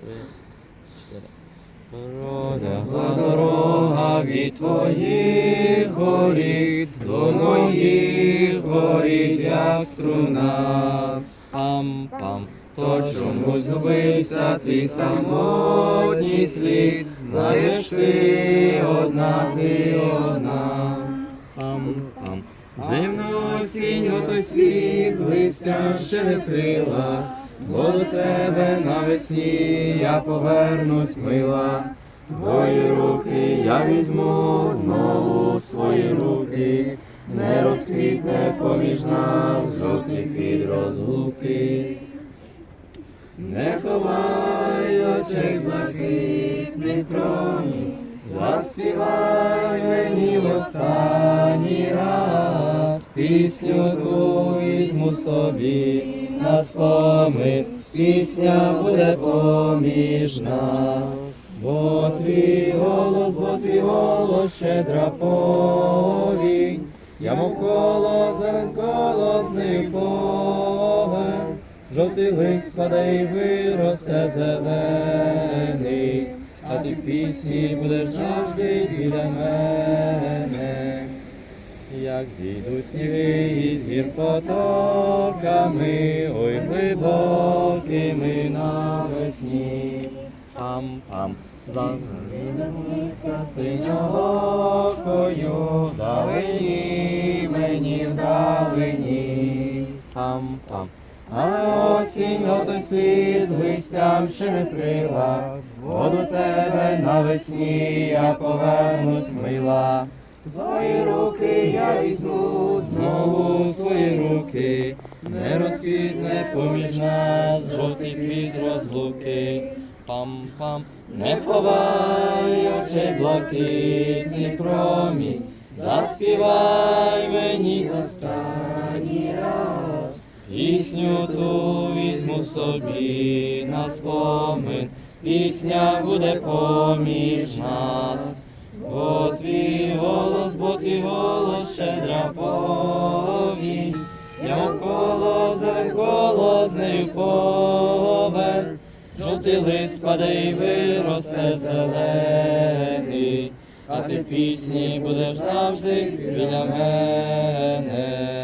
три, дорога від твоїх горіт, до моїх горіт, як струна. Пам-пам. То чому згубився твій самотній слід, знаєш ти одна, ти одна. Зимно осінньо той світ, листя крила, бо до тебе навесні я повернусь мила. Твої руки я візьму знову свої руки, не розквітне поміж нас жовтий квіт розлуки. Не ховай очей блакитний промінь, заспівай мені в візьму собі на спомин, пісня буде поміж нас. Бо твій голос, бо твій голос щедра повінь, я мов коло зелен колосний повен, жовтий лист паде і виросте зелений, а ти в пісні будеш завжди біля мене. Як зійду сніги і зір потоками, ой глибокими навесні. Пам-пам, Занеслися синьокою, вдалині мені вдалині. Пам-пам. А осінь той світ листям ще не вкрила, тебе навесні я повернусь мила. Твої руки я візьму знову свої руки, не розквітне поміж нас жовтий квіт розлуки. Пам-пам, не ховай очей блакитний промінь, заспівай мені останній раз. Пісню ту візьму собі на спомин, пісня буде поміж нас. Бо твій голос, повінь, навколо коло з нею повен, жовтий лист паде і виросте зелений, а ти пісні будеш завжди біля мене.